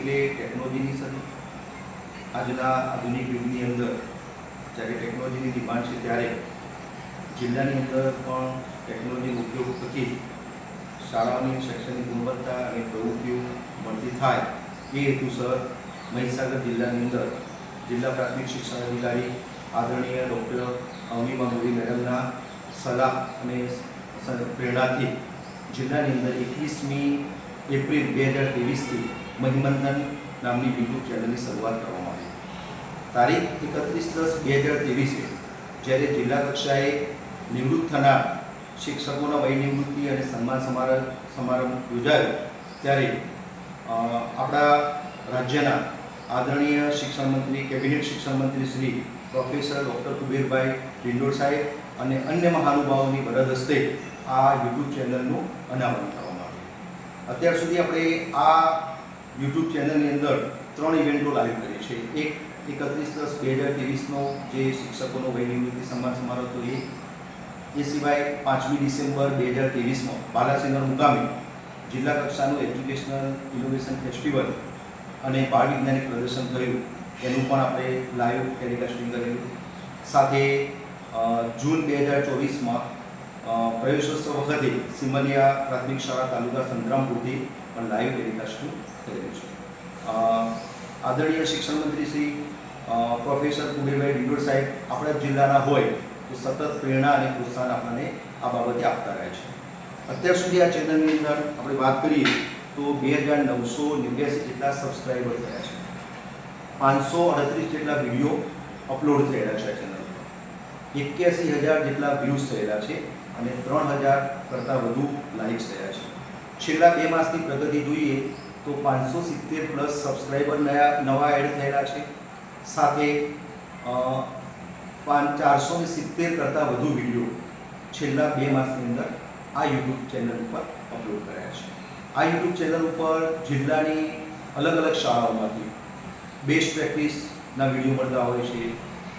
એટલે ટેકનોલોજીની સાથે આજના આધુનિક યુગની અંદર જ્યારે ટેકનોલોજીની ડિમાન્ડ છે ત્યારે જિલ્લાની અંદર પણ ટેકનોલોજીનો ઉપયોગ થકી શાળાઓની શૈક્ષણિક ગુણવત્તા અને પ્રવૃત્તિઓ મળતી થાય એ હેતુસર મહીસાગર જિલ્લાની અંદર જિલ્લા પ્રાથમિક શિક્ષણ અધિકારી આદરણીય ડૉક્ટર અવનીમા મોદી મેડમના સલાહ અને પ્રેરણાથી જિલ્લાની અંદર એકવીસમી એપ્રિલ બે હજાર ત્રેવીસથી મહિમંથન નામની યુટ્યુબ ચેનલની શરૂઆત કરવામાં આવી. તારીખ એકત્રીસ દસ બે હજાર ત્રેવીસે, જ્યારે જિલ્લા કક્ષાએ નિવૃત્ત થનાર શિક્ષકોના વય નિવૃત્તિ અને સન્માન સમારંભ સમારંભ યોજાયો. ત્યારે આપણા રાજ્યના આદરણીય શિક્ષણ મંત્રી, કેબિનેટ શિક્ષણ મંત્રી શ્રી પ્રોફેસર ડૉક્ટર કુબેરભાઈ ડિંડોર સાહેબ અને અન્ય મહાનુભાવોની વરદ હસ્તે આ યુટ્યુબ ચેનલનું અનાવરણ આવ્યું અત્યાર સુધી આપણે આ યુટ્યુબ ચેનલની અંદર ત્રણ ઇવેન્ટો લાઈવ કરી છે એક એકત્રીસ દસ બે હજાર ત્રેવીસનો જે શિક્ષકોનો વય નિવૃત્તિ સન્માન સમારોહ હતો એ એ સિવાય પાંચમી ડિસેમ્બર બે હજાર ત્રેવીસમાં બાલાસિનર મુકામે જિલ્લા કક્ષાનું એજ્યુકેશનલ ઇનોવેશન ફેસ્ટિવલ અને બાળ વૈજ્ઞાનિક પ્રદર્શન થયું એનું પણ આપણે લાઈવ ટેલિકાસ્ટિંગ કરેલું સાથે જૂન બે હજાર ચોવીસમાં પ્રવેશોત્સવ વખતે સિમલિયા પ્રાથમિક શાળા તાલુકા સંતરામપુરથી પણ લાઈવ ટેલિકાસ્ટિંગ કરેલું છે. આદરણીય શિક્ષણ મંત્રી શ્રી પ્રોફેસર કુબેરભાઈ ડિંડોર સાહેબ આપણા જિલ્લાના હોય તો સતત પ્રેરણા અને પ્રોત્સાહન આપણને આ બાબતે આપતા રહે છે. અત્યાર સુધી આ ચેનલની અંદર આપણે વાત કરીએ તો બે હજાર નવસો નેવ્યાસી જેટલા સબસ્ક્રાઈબર થયા છે. પાંચસો અડત્રીસ જેટલા વીડિયો અપલોડ થયેલા છે આ ચેનલ પર. એક્યાસી હજાર જેટલા વ્યૂઝ થયેલા છે. અને ત્રણ હજાર કરતાં વધુ લાઇક્સ થયા છે. છેલ્લા બે માસની પ્રગતિ જોઈએ તો પાંચસો સિત્તેર પ્લસ સબસ્ક્રાઈબર નયા, નવા એડ થયેલા છે. સાથે પાંચ, ચારસો સિત્તેર કરતાં વધુ વીડિયો છેલ્લા બે માસની અંદર આ યુટ્યુબ ચેનલ ઉપર અપલોડ કર્યા છે. આ યુટ્યુબ ચેનલ ઉપર જિલ્લાની અલગ અલગ શાળાઓમાંથી બેસ્ટ પ્રેક્ટિસના વીડિયો મળતા હોય છે.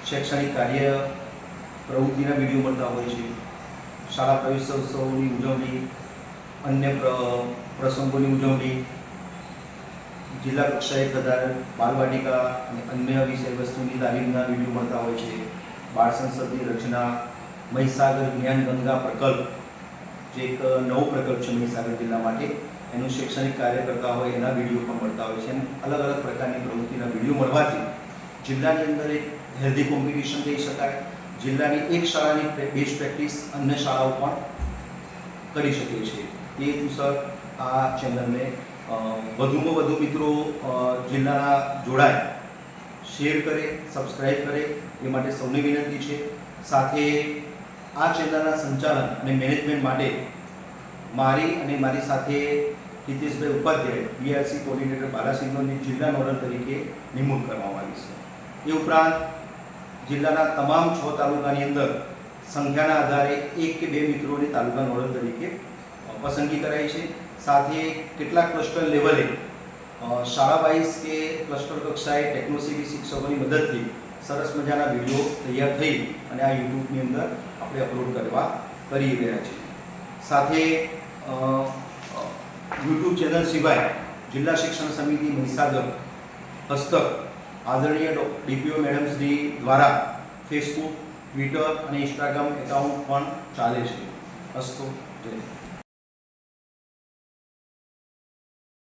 શૈક્ષણિક કાર્ય, પ્રવૃત્તિના વીડિયો મળતા હોય છે. શાળા પ્રવેશોત્સવની ઉજવણી, અન્ય પ્રસંગોની ઉજવણી, જિલ્લા કક્ષાએ થતા બાલવાટિકા અને અન્ય વિષય વસ્તુની તાલીમના વીડિયો મળતા હોય છે. બાળ સંસદની રચના, મહીસાગર જ્ઞાન ગંગા પ્રકલ્પ, જે એક નવો પ્રકલ્પ છે મહીસાગર જિલ્લા માટે. એનું શૈક્ષણિક કાર્ય કરતા હોય એના વીડિયો પણ મળતા હોય છે. એમ અલગ અલગ પ્રકારની પ્રવૃત્તિના વીડિયો મળવાથી જિલ્લાની અંદર એક હેલ્ધી કોમ્પિટિશન કહી શકાય. જિલ્લાની એક શાળાની બેસ્ટ પ્રેક્ટિસ અન્ય શાળાઓ પણ કરી શકે છે એ હેતુસર આ ચેનલને વધુમાં વધુ મિત્રો જિલ્લાના જોડાય શેર કરે સબસ્ક્રાઈબ કરે, એ માટે સૌને વિનંતી છે. સાથે આ ચેનલના સંચાલન અને મેનેજમેન્ટ માટે મારી અને મારી સાથે હિતેશભાઈ ઉપાધ્યાય બીઆરસી કોર્ડિનેટર બાલાસિનોરની જિલ્લા નોડલ તરીકે નિમણૂક કરવામાં આવી છે. એ ઉપરાંત જિલ્લાના તમામ છ તાલુકાની અંદર સંખ્યાના આધારે એક કે બે મિત્રોને તાલુકા નોડલ તરીકે પસંદગી કરાઈ છે. સાથે કેટલાક ક્લસ્ટર લેવલે શાળા વાઇઝ કે ક્લસ્ટર કક્ષાએ ટેકનોસિટી શિક્ષકોની મદદથી સરસ મજાના વીડિયો તૈયાર થઈ અને આ યુટ્યુબની અંદર આપણે અપલોડ કરવા કરી રહ્યા છીએ. સાથે યુટ્યુબ ચેનલ સિવાય જિલ્લા શિક્ષણ સમિતિ મહીસાગર હસ્તક આદરણીય ડીપીઓ મેડમ શ્રી દ્વારા ફેસબુક ટ્વિટર અને ઇન્સ્ટાગ્રામ એકાઉન્ટ પણ ચાલે છે અસ્તુ, જય.